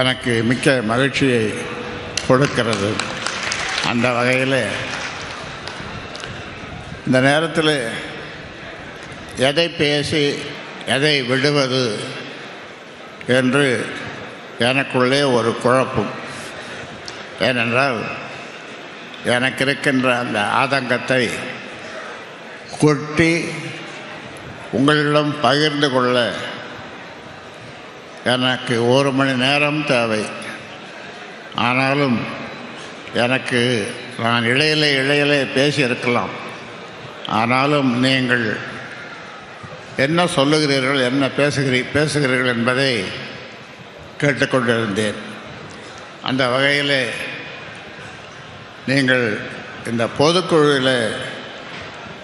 எனக்கு மிக்க மகிழ்ச்சியை கொடுக்கிறது. அந்த வகையில் இந்த நேரத்தில் எதை பேசி எதை விடுவது என்று எனக்குள்ளே ஒரு குழப்பம். ஏனென்றால் எனக்கு இருக்கின்ற அந்த ஆதங்கத்தை கொட்டி உங்களிடம் பகிர்ந்து கொள்ள எனக்கு ஒரு மணி நேரம் தேவை. ஆனாலும் எனக்கு நான் இடையிலே இடையிலே பேசியிருக்கலாம். ஆனாலும் நீங்கள் என்ன சொல்லுகிறீர்கள் என்ன பேசுகிறீ பேசுகிறீர்கள் என்பதை கேட்டுக்கொண்டிருந்தேன். அந்த வகையில் நீங்கள் இந்த பொதுக்குழுவில்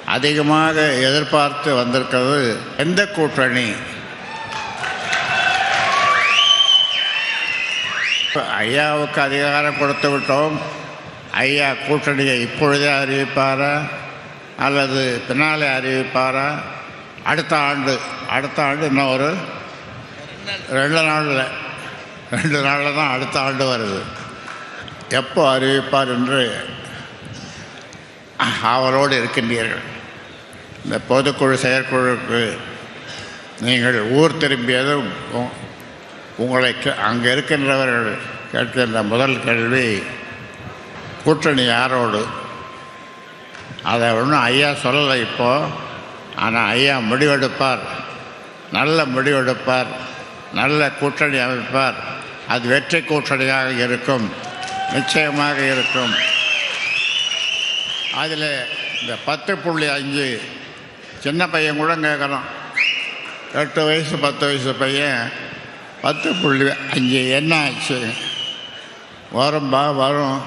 அதிகமாக எதிர்பார்த்து வந்திருக்கிறது எந்த கூட்டணி ஐயாவுக்கு அதிகாரம் கொடுத்து விட்டோம். ஐயா கூட்டணியை இப்பொழுதே அறிவிப்பாரா? அல்லது பின்னாலே அறிவிப்பாரா? அடுத்த ஆண்டு அடுத்த ஆண்டு இன்னும் ஒரு? ரெண்டு நாளில் ரெண்டு நாளில் தான் அடுத்த ஆண்டு வருது. எப்போ அறிவிப்பார் என்று அவரோடு இருக்கின்றீர்கள். இந்த பொதுக்குழு செயற்குழுக்கு நீங்கள் ஊர் திரும்பியதும் உங்களை அங்கே இருக்கின்றவர்கள் கேட்கின்ற முதல் கேள்வி கூட்டணி யாரோடு? அதை ஒன்றும் ஐயா சொல்லலை இப்போது ஆனால் ஐயா முடிவெடுப்பார். நல்ல முடிவெடுப்பார். நல்ல கூட்டணி அமைப்பார். அது வெற்றி கூட்டணியாக இருக்கும். நிச்சயமாக இருக்கும். அதில் இந்த பத்து புள்ளி அஞ்சு சின்ன பையன் கூட கேட்குறான். எட்டு வயசு பத்து வயசு பையன் பத்து புள்ளி அஞ்சு என்ன ஆச்சு? வரும்பா வரும்.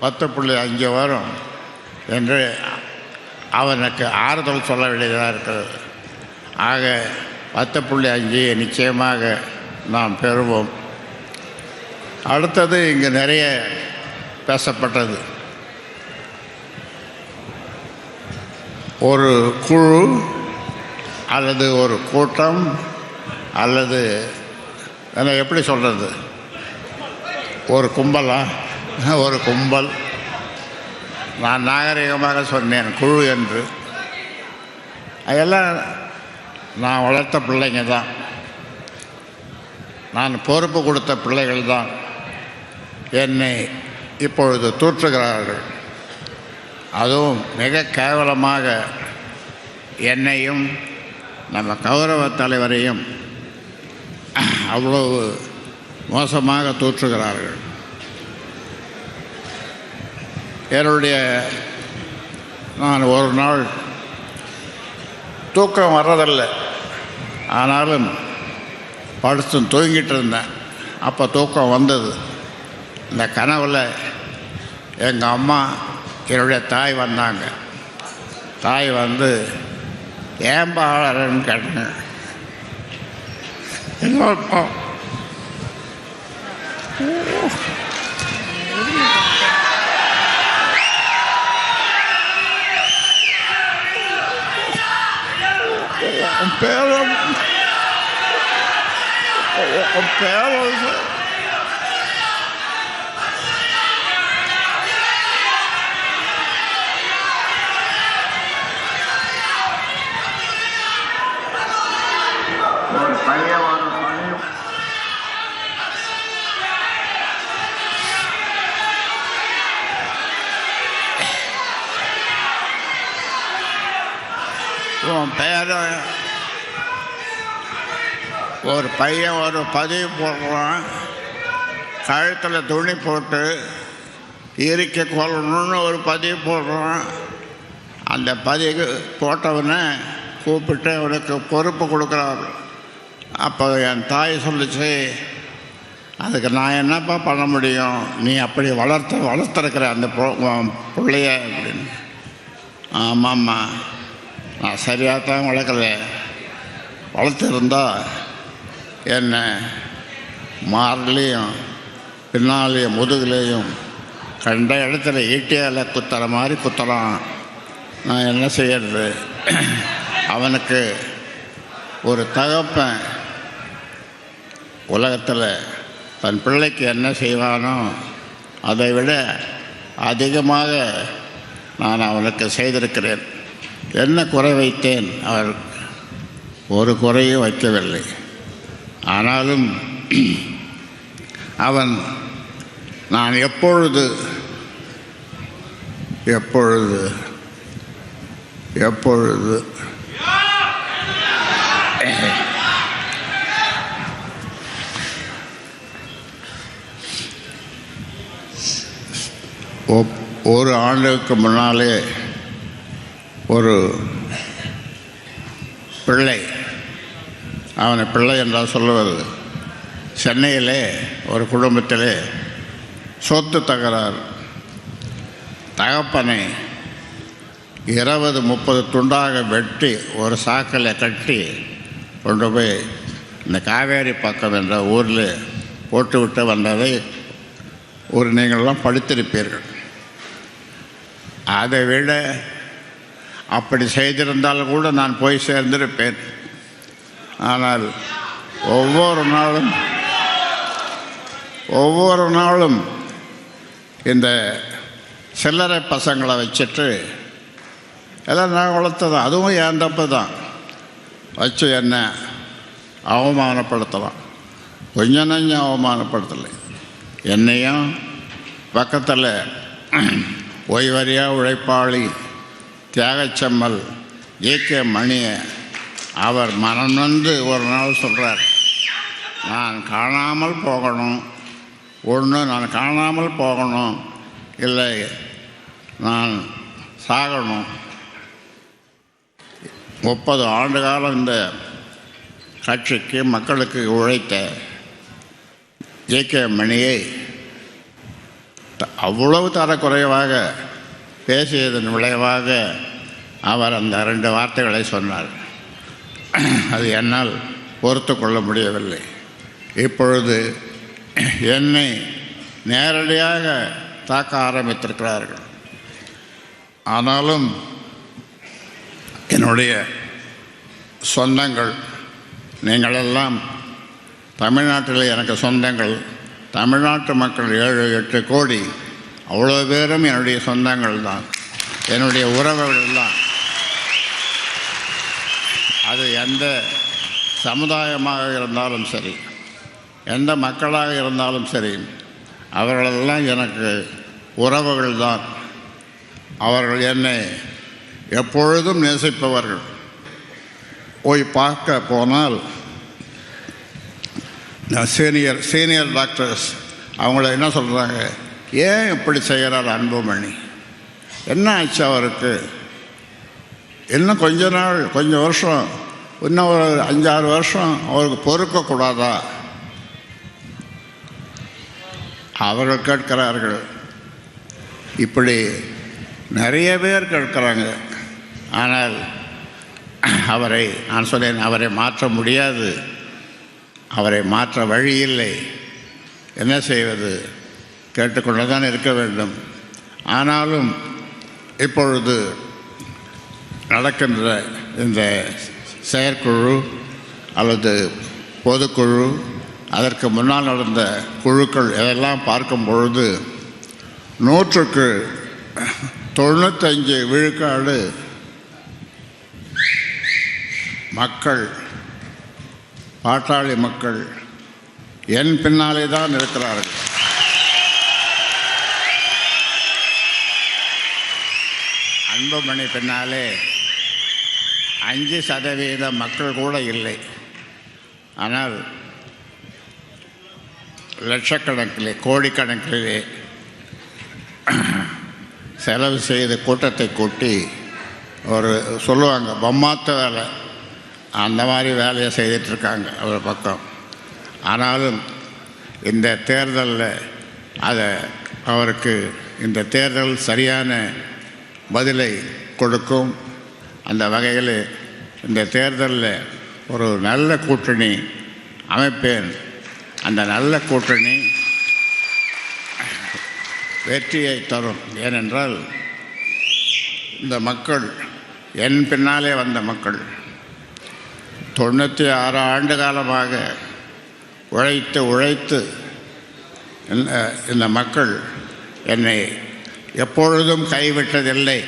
பத்து புள்ளி அஞ்சு வரும் என்று அவனுக்கு ஆறுதல் சொல்ல வேண்டியதாக இருக்கிறது. ஆக பத்து புள்ளி அஞ்சு நிச்சயமாக நாம் பெறுவோம். அடுத்தது இங்கு நிறைய பேசப்பட்டது. ஒரு குழு அல்லது ஒரு கூட்டம் அல்லது என்ன எப்படி சொல்கிறது ஒரு கும்பலா? ஒரு கும்பல். நான் நாகரிகமாக சொன்னேன் குழு என்று. அதெல்லாம் நான் வளர்த்த பிள்ளைங்க தான். நான் பொறுப்பு கொடுத்த பிள்ளைகள் தான். என்னை இப்பொழுது தூற்றுகிறார்கள். அதுவும் மிக கேவலமாக என்னையும் நம்ம கௌரவ தலைவரையும் அவ்வளவு மோசமாக தூற்றுகிறார்கள். என்னுடைய நான் ஒரு நாள் தூக்கம் வர்றதில்லை. ஆனாலும் படுத்து தூங்கிட்டு இருந்தேன். அப்போ தூக்கம் வந்தது. இந்த கனவில் எங்கள் அம்மா என்னுடைய தாய் வந்தாங்க. தாய் வந்து ஏன் பாழறன்னு கேட்டாங்க. என்னப்பா உன் பேரும் உன் பேரும் ஒரு பையன் ஒரு பையன் உன் பேரை ஒரு பையன் ஒரு பதிவு போடுறான். கழுத்தில் துணி போட்டு இறுக்கி கொள்ளணும்னு ஒரு பதிவு போடுறான். அந்த பதிவு போட்டவனை கூப்பிட்டு அவனுக்கு பொறுப்பு கொடுக்குறாரு. அப்போ என் தாய் சொல்லுச்சு அதுக்கு நான் என்னப்பா பண்ண முடியும்? நீ அப்படி வளர்த்து வளர்த்துருக்குற அந்த பிள்ளைய அப்படின்னு. ஆமாம்மா. நான் சரியாக தான் வளர்க்குறேன் வளர்த்துருந்தா என்ன மார்லேயும் பின்னாலேயும் முதுகுலேயும் கண்ட இடத்துல ஈட்டியால் குத்துற மாதிரி குத்துறான் நான் என்ன செய்யறது? அவனுக்கு ஒரு தகப்பன் உலகத்தில் தன் பிள்ளைக்கு என்ன செய்வானோ அதை விட அதிகமாக நான் அவனுக்கு செய்திருக்கிறேன். என்ன குறை வைத்தேன்? அவர் ஒரு குறையும் வைக்கவில்லை. ஆனாலும் அவன் நான் எப்பொழுது எப்பொழுது எப்பொழுது? ஒப்- ஒரு ஆண்டுக்கு முன்னாலே ஒரு பிள்ளை. அவனை பிள்ளை என்றால் சொல்லுவது. சென்னையிலே ஒரு குடும்பத்திலே சொத்து தகராறு. தகப்பனை இருபது முப்பது துண்டாக வெட்டி ஒரு சாக்கில் கட்டி கொண்டு போய் இந்த காவேரி பக்கம் என்ற ஊரில் போட்டுவிட்டு வந்ததை ஒரு நீங்கள்லாம் படித்திருப்பீர்கள். அதை விட அப்படி செய்திருந்தால் கூட நான் போய் சேர்ந்திருப்பேன். ஆனால் ஒவ்வொரு நாளும் ஒவ்வொரு நாளும் இந்த சில்லறை பசங்களை வச்சுட்டு எல்லாம் நான் வளர்த்ததான். அதுவும் என் தப்பு தான். வச்சு என்ன அவமானப்படுத்தலாம். கொஞ்சம் நஞ்சம் அவமானப்படுத்தலை. என்னையும் பக்கத்தில் ஓய்வறியா உழைப்பாளி தியாகச்சம்மல் ஏகே மணியை அவர் மனம் வந்து ஒரு நாள் சொல்கிறார் நான் காணாமல் போகணும். ஒன்று நான் காணாமல் போகணும். இல்லை நான் சாகணும். முப்பது ஆண்டு காலம் இந்த கட்சிக்கு மக்களுக்கு உழைத்த ஏகே மணியை த- அவ்வளவு தரக்குறைவாக பேசியதன் விளைவாக அவர் அந்த ரெண்டு வார்த்தைகளை சொன்னார். அது என்னால் பொறுத்து கொள்ள முடியவில்லை. இப்பொழுது என்னை நேரடியாக தாக்க ஆரம்பித்திருக்கிறார்கள். ஆனாலும் என்னுடைய சொந்தங்கள் நீங்களெல்லாம் தமிழ்நாட்டில் எனக்கு சொந்தங்கள் தமிழ்நாட்டு மக்கள் ஏழு எட்டு கோடி அவ்வளோ பேரும் என்னுடைய சொந்தங்கள் தான். என்னுடைய உறவுகள் தான். அது எந்த சமுதாயமாக இருந்தாலும் சரி எந்த மக்களாக இருந்தாலும் சரி அவர்களெல்லாம் எனக்கு உறவுகள் தான். அவர்கள் என்னை எப்பொழுதும் நேசிப்பவர்கள். போய் பார்க்க போனால் சீனியர் சீனியர் டாக்டர்ஸ் அவங்கள என்ன சொல்கிறாங்க ஏன் இப்படி செய்கிறார் அன்புமணி? என்ன ஆச்சு அவருக்கு? இன்னும் கொஞ்ச நாள் கொஞ்சம் வருஷம் இன்னும் ஒரு அஞ்சாறு வருஷம் அவருக்கு பொறுக்கக்கூடாதா? அவர்கள் கேட்கிறார்கள். இப்படி நிறைய பேர் கேட்குறாங்க. ஆனால் அவரை நான் சொன்னேன் அவரை மாற்ற முடியாது. அவரை மாற்ற வழி இல்லை. என்ன செய்வது? கேட்டுக்கொண்டு தான் இருக்க வேண்டும். ஆனாலும் இப்பொழுது நடக்கின்ற இந்த செயற்குழு அல்லது பொதுக்குழு அதற்கு முன்னால் நடந்த குழுக்கள் இதெல்லாம் பார்க்கும் பொழுது நூற்றுக்கு தொண்ணூத்தஞ்சு விழுக்காடு மக்கள் பாட்டாளி மக்கள் என் பின்னாலே தான் இருக்கிறார்கள். அன்புமணி பின்னாலே அஞ்சு சதவீத மக்கள் கூட இல்லை. ஆனால் லட்சக்கணக்கிலே கோடிக்கணக்கிலே செலவு செய்து கூட்டத்தை கூட்டி ஒரு சொல்லுவாங்க பொம்மாத்த வேலை அந்த மாதிரி வேலையை செய்துட்ருக்காங்க அவர் பக்கம். ஆனாலும் இந்த தேர்தலில் அதை அவருக்கு இந்த தேர்தல் சரியான பதிலை கொடுக்கும். அந்த வகையில் இந்த தேர்தலில் ஒரு நல்ல கூட்டணி அமைப்பேன். அந்த நல்ல கூட்டணி வெற்றியை தரும். ஏனென்றால் இந்த மக்கள் என் பின்னாலே வந்த மக்கள் தொண்ணூற்றி ஆறு ஆண்டு காலமாக உழைத்து உழைத்து இந்த மக்கள் என்னை எப்பொழுதும் கைவிட்டதில்லை.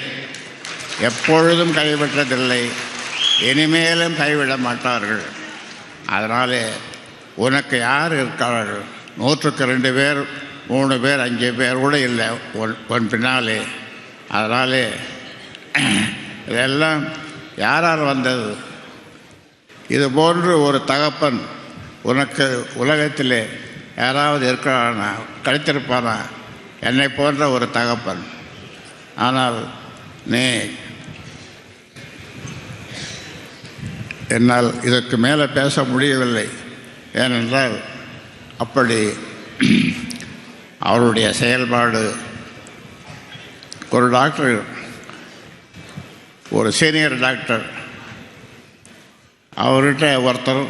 எப்பொழுதும் கைவிட்டதில்லை. இனிமேலும் கைவிட மாட்டார்கள். அதனாலே உனக்கு யார் இருக்கிறார்கள் நூற்றுக்கு ரெண்டு பேர் மூணு பேர் அஞ்சு பேர் கூட இல்லை ஒன் ஒன் பின்னாலே. அதனாலே இதெல்லாம் யாரால் வந்தது? இது போன்று ஒரு தகப்பன் உனக்கு உலகத்திலே யாராவது இருக்கிறானா? கிடைத்திருப்பானா என்னை போன்ற ஒரு தகப்பன். ஆனால் நீ என்னால் இதற்கு மேலே பேச முடியவில்லை. ஏனென்றால் அப்படி அவருடைய செயல்பாடு ஒரு டாக்டர் ஒரு சீனியர் டாக்டர் அவர்கிட்ட ஒருத்தர்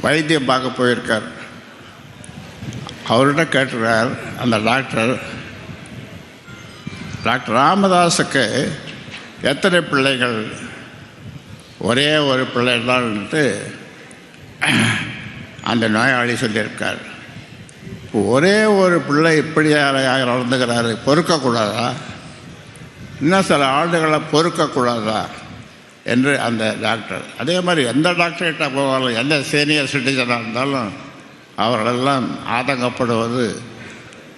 வைத்தியம் பார்க்க போயிருக்கார். அவர்கிட்ட கேட்டுறார் அந்த டாக்டர் டாக்டர் ராமதாஸுக்கு எத்தனை பிள்ளைகள்? ஒரே ஒரு பிள்ளை தான்ட்டு அந்த நோயாளி சொல்லியிருக்கார். ஒரே ஒரு பிள்ளை இப்படி நடந்துக்கிறாரு பொறுக்கக்கூடாதா? இன்னும் சில ஆண்டுகளை பொறுக்கக்கூடாதா? என்று அந்த டாக்டர் அதே மாதிரி எந்த டாக்டர்கிட்ட போவாலும் எந்த சீனியர் சிட்டிசனாக இருந்தாலும் அவர்களெல்லாம் ஆதங்கப்படுவது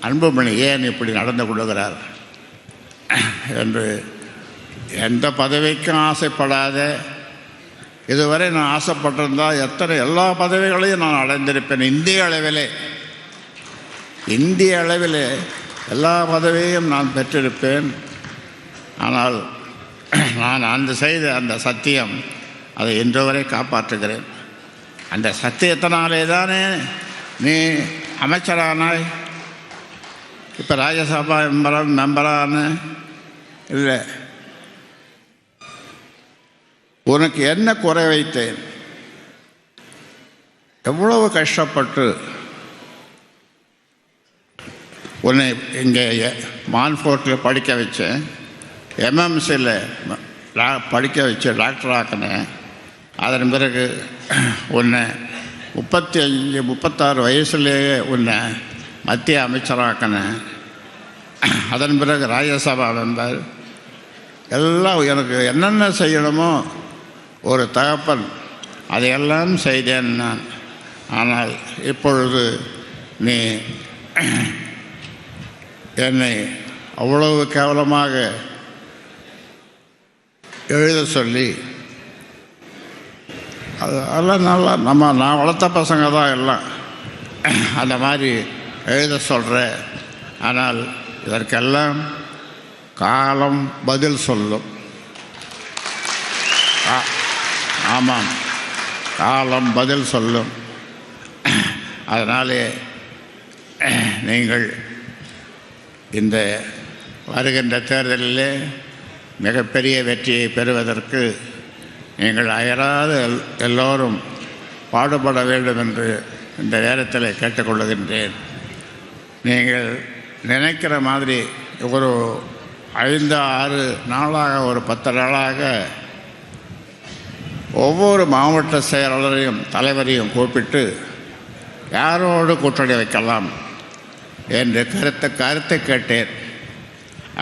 அன்புமணி ஏன் இப்படி நடந்து கொள்கிறார் என்று எந்த பதவிக்கும் ஆசைப்படாத இதுவரை நான் ஆசைப்பட்டிருந்தால் எத்தனை எல்லா பதவிகளையும் நான் அடைந்திருப்பேன். இந்திய அளவிலே இந்திய அளவிலே எல்லா பதவியையும் நான் பெற்றிருப்பேன். ஆனால் நான் அந்த செய்த அந்த சத்தியம் அதை இன்று வரை காப்பாற்றுகிறேன். அந்த சத்தியத்தினாலே தானே நீ அமைச்சரானாய் இப்போ ராஜ்யசபா மெம்பரம் மெம்பரான இல்லை. உனக்கு என்ன குறை வைத்தேன்? எவ்வளவு கஷ்டப்பட்டு உன்னை இங்கே மான்ஃபோர்ட்டில் படிக்க வச்சேன். எம்எம்சியில் படிக்க வச்சு டாக்டர் ஆக்கினேன் அதன் பிறகு உன்னை முப்பத்தி அஞ்சு முப்பத்தாறு வயசுலேயே உன்னை மத்திய அமைச்சராக்கினேன் அதன் பிறகு ராஜ்யசபா மெம்பர் எல்லாம் எனக்கு என்னென்ன செய்யணுமோ ஒரு தகப்பன் அதையெல்லாம் செய்தேன் நான். ஆனால் இப்பொழுது நீ என்னை அவ்வளவு கேவலமாக எழுத சொல்லி அது அதெல்லாம் நல்லா நம்ம நான் வளர்த்த பசங்க தான் எல்லாம். அந்த மாதிரி எழுத சொல்கிற ஆனால் இதற்கெல்லாம் காலம் பதில் சொல்லும். ஆ- ஆமாம். காலம் பதில் சொல்லும். அதனாலே நீங்கள் இந்த வருகின்ற தேர்தலிலே மிகப்பெரிய வெற்றியை பெறுவதற்கு நீங்கள் அயராது எல் எல்லோரும் பாடுபட வேண்டும் என்று இந்த நேரத்தில் கேட்டுக்கொள்ளுகின்றேன். நீங்கள் நினைக்கிற மாதிரி ஒரு ஐந்து ஆறு நாளாக ஒரு பத்து நாளாக ஒவ்வொரு மாவட்ட செயலாளரையும் தலைவரையும் கூப்பிட்டு யாரோடு கூட்டணி வைக்கலாம் என்று கருத்து கருத்தை கேட்டேன்.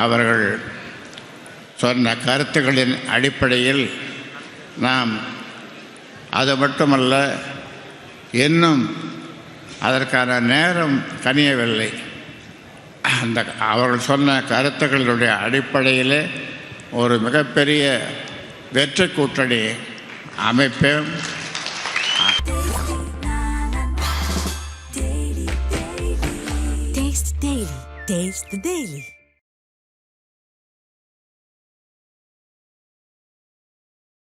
அவர்கள் சொன்ன கருத்துக்களின் அடிப்படையில் நாம் அது மட்டுமல்ல இன்னும் அதற்கான நேரம் கனியவில்லை அந்த அவர்கள் சொன்ன கருத்துக்களினுடைய அடிப்படையிலே ஒரு மிகப்பெரிய வெற்றி கூட்டணி அமைப்பேன் Taste the Daily.